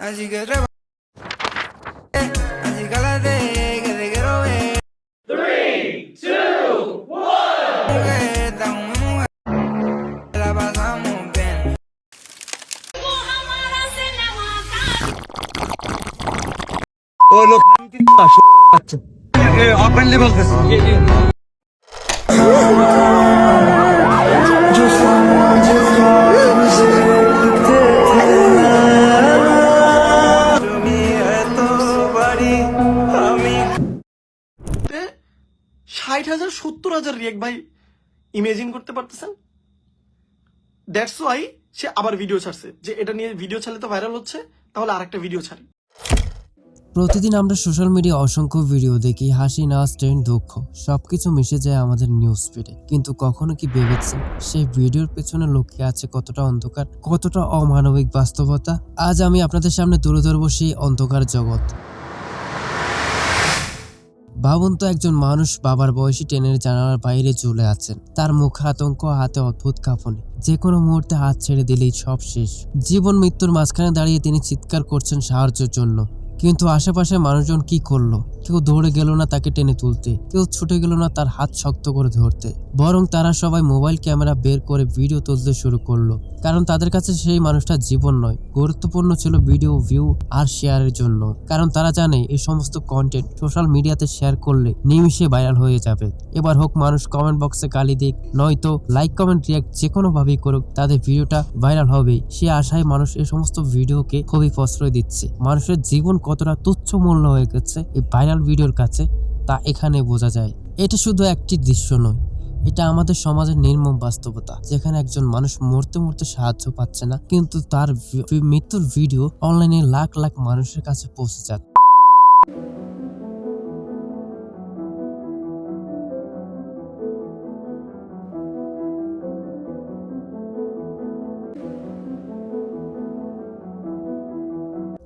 Así que reba. Eh, así que la de que te quiero ver. 3, 2, 1. La pasamos bien. Oğlum aç. Open level kız. আমি ষাট হাজার, সত্তর হাজার ভাই imagine করতে পারতেছেন? দ্যাটস ওয়াই সে আবার ভিডিও ছাড়ছে। যে এটা নিয়ে ভিডিও ছাড়লে তো ভাইরাল হচ্ছে, তাহলে ভিডিও ছাড়ি। প্রতিদিন আমরা সোশ্যাল মিডিয়া অসংখ্য ভিডিও দেখি, হাসি, নাচ দুঃখ, সবকিছু মিশে যায় আমাদের নিউজ ফিডে কিন্তু কখনো কি ভেবেছেন সেই ভিডিওর পেছনে লুকিয়ে আছে কতটা অন্ধকার, কতটা অমানবিক বাস্তবতা? আজ আমি আপনাদের সামনে তুলে ধরবো সেই অন্ধকার জগৎ। ভাবুন তো একজন মানুষ বাবার বয়সী ট্রেনের জানালার বাইরে চলে আছেন তার মুখ আতঙ্ক, হাতে অদ্ভুত কাঁপুনি। যে কোনো মুহূর্তে হাত ছেড়ে দিলেই সব শেষ। জীবন মৃত্যুর মাঝখানে দাঁড়িয়ে তিনি চিৎকার করছেন সাহায্যের জন্য। কিন্তু আশেপাশে মানুষজন কি করল? কেউ দৌড়ে গেল না তাকে টেনে তুলতে। কেউ ছুটে গেল না তার হাত শক্ত করে ধরতে। বরং তারা সবাই মোবাইল ক্যামেরা বের করে ভিডিও তুলতে শুরু করল। কারণ তাদের কাছে সেই মানুষটা জীবন নয়। গুরুত্বপূর্ণ ছিল ভিডিও, ভিউ আর শেয়ারের জন্য। কারণ তারা জানে এই সমস্ত কন্টেন্ট সোশ্যাল মিডিয়াতে শেয়ার করলে নিমিশে ভাইরাল হয়ে যাবে। এবার হোক মানুষ কমেন্ট বক্সে গালি দিক, নয়তো লাইক কমেন্ট রিয়াক্ট যে কোনো ভাবেই করুক, তাদের ভিডিওটা ভাইরাল হবেই। সে আশায় মানুষ এই সমস্ত ভিডিওকে খুবই প্রশ্রয় দিচ্ছে। মানুষের জীবন কতটা তুচ্ছ মূল্য হয়ে গেছে এই ভাইরাল ভিডিওর কাছে, তা এখানে বোঝা যায়। এটা শুধু একটি দৃশ্য নয়, এটা আমাদের সমাজের নির্মম বাস্তবতা, যেখানে একজন মানুষ মরতে মরতে সাহায্য পাচ্ছে না, কিন্তু তার মৃত্যুর ভিডিও অনলাইনে লাখ লাখ মানুষের কাছে পৌঁছে যাচ্ছে।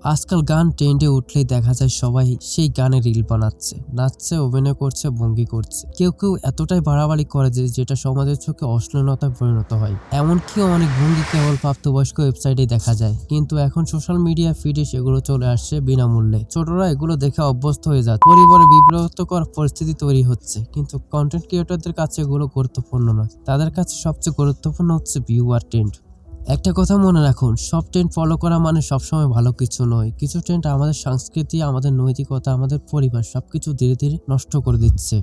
আজকাল গান ট্রেন্ডে উঠলেই দেখা যায় সবাই সেই গানে রিল বানাচ্ছে, নাচছে, অভিনয় করছে, ভঙ্গি করছে। কেউ কেউ এতটাই বাড়াবাড়ি করে যে যেটা সমাজের চোখে অশ্লীলতায় পরিণত হয়। এমনকি অনেক ভঙ্গি কেবল প্রাপ্তবয়স্ক ওয়েবসাইটে দেখা যায়। কিন্তু এখন সোশ্যাল মিডিয়া ফিডে সেগুলো চলে আসছে বিনামূল্যে। ছোটরা এগুলো দেখে অভ্যস্ত হয়ে যাচ্ছে। পরিবারে বিব্রতকর পরিস্থিতি তৈরি হচ্ছে। কিন্তু কন্টেন্ট ক্রিয়েটরদের কাছে এগুলো গুরুত্বপূর্ণ নয়। তাদের কাছে সবচেয়ে গুরুত্বপূর্ণ হচ্ছে ভিউ আর ট্রেন্ড একটা কথা মনে রাখুন, সব ট্রেন্ড ফলো করা মানে সবসময় ভালো কিছু নয়। কিছু ট্রেন্ড আমাদের সংস্কৃতি, আমাদের নৈতিকতা, আমাদের পরিবার সবকিছু ধীরে ধীরে নষ্ট করে দিচ্ছে।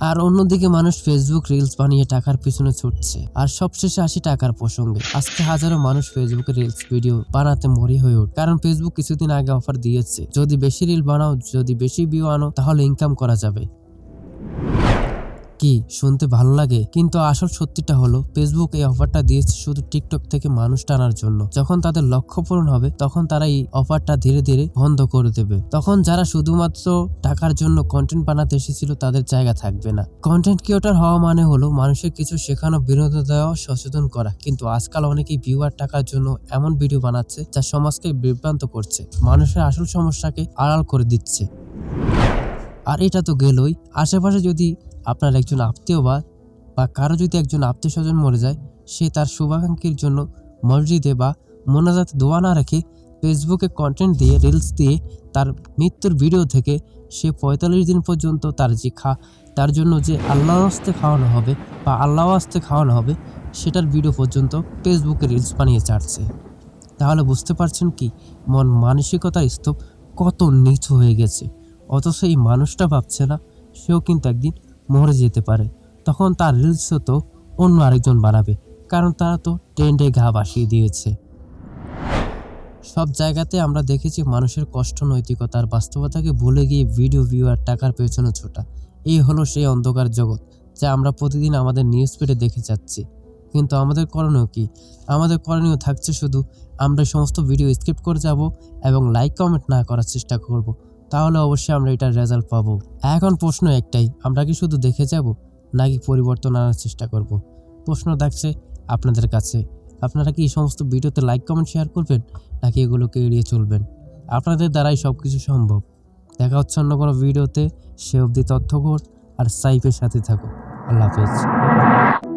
আর অন্যদিকে মানুষ ফেসবুক রিলস বানিয়ে টাকার পিছনে ছুটছে। আর সবশেষে আসি টাকার প্রসঙ্গে। আজকে হাজারো মানুষ ফেসবুকে রিলস ভিডিও বানাতে মরি হয়ে ওঠ কারণ ফেসবুক কিছুদিন আগে অফার দিয়েছে। যদি বেশি রিল বানাও, যদি বেশি ভিউ আনো, তাহলে ইনকাম করা যাবে। কি শুনতে ভালো লাগে? কিন্তু আসল সত্যিটা হলো ফেসবুক এই অফারটা দিয়েছে শুধু টিকটক থেকে মানুষ টানার জন্য। যখন তাদের লক্ষ্য পূরণ হবে, তখন তারা এই অফারটা ধীরে ধীরে বন্ধ করে দেবে। তখন যারা শুধুমাত্র টাকার জন্য কন্টেন্ট বানাতে এসেছিল, তাদের জায়গা থাকবে না। কন্টেন্ট ক্রিয়েটার হওয়া মানে হলো মানুষের কিছু শেখানো বিনোদন দেওয়া, সচেতন করা। কিন্তু আজকাল অনেকেই ভিউয়ার টাকার জন্য এমন ভিডিও বানাচ্ছে, যা সমাজকে বিভ্রান্ত করছে। মানুষের আসল সমস্যাকে আড়াল করে দিচ্ছে। আর এটা তো গেলই। আশেপাশে যদি আপনার একজন আত্মীয় বা বা কারও যদি একজন আত্মীয় স্বজন মরে যায়, সে তার শুভাকাঙ্ক্ষীর জন্য মসজিদে বা মোনাজাত দোয়া না রেখে ফেসবুকে কন্টেন্ট দিয়ে রিলস দিয়ে তার মৃত্যুর ভিডিও থেকে সে পঁয়তাল্লিশ দিন পর্যন্ত তার যে খা, তার জন্য যে আল্লাহ আস্তে খাওয়ানো হবে বা আল্লাহ আস্তে খাওয়ানো হবে, সেটার ভিডিও পর্যন্ত ফেসবুকে রিলস বানিয়ে ছাড়ছে। তাহলে বুঝতে পারছেন কি? মন মানসিকতার স্তূপ কত নিচু হয়ে গেছে। অথচ এই মানুষটা ভাবছে না, সেও কিন্তু একদিন মরে যেতে পারে। তখন তার রিলসও তো অন্য আরেকজন বানাবে, কারণ তারা তো ট্রেন্ডে ঘা বাসিয়ে দিয়েছে। সব জায়গাতে আমরা দেখেছি মানুষের কষ্ট, নৈতিকতার বাস্তবতাকে ভুলে গিয়ে ভিডিও ভিউ আর টাকার পেছনে ছোটা। এই হলো সেই অন্ধকার জগৎ, যা আমরা প্রতিদিন আমাদের নিউজ পেটে দেখে যাচ্ছি। কিন্তু আমাদের করণীয় কি? আমাদের করণীয় থাকছে শুধু আমরা সমস্ত ভিডিও স্কিপ করে যাব এবং লাইক, কমেন্ট না করার চেষ্টা করব। তাহলে অবশ্যই আমরা এটার রেজাল্ট পাবো। এখন প্রশ্ন একটাই, আমরা কি শুধু দেখে যাব, নাকি পরিবর্তন আনার চেষ্টা করব? প্রশ্ন থাকছে আপনাদের কাছে। আপনারা কি এই সমস্ত ভিডিওতে লাইক কমেন্ট শেয়ার করবেন, নাকি এগুলোকে এড়িয়ে চলবেন? আপনাদের দ্বারাই সব কিছু সম্ভব। দেখা হচ্ছে অন্য কোনো ভিডিওতে। সে অবধি তথ্যকর আর সাইফের সাথে থাকো আল্লাহ হাফেজ।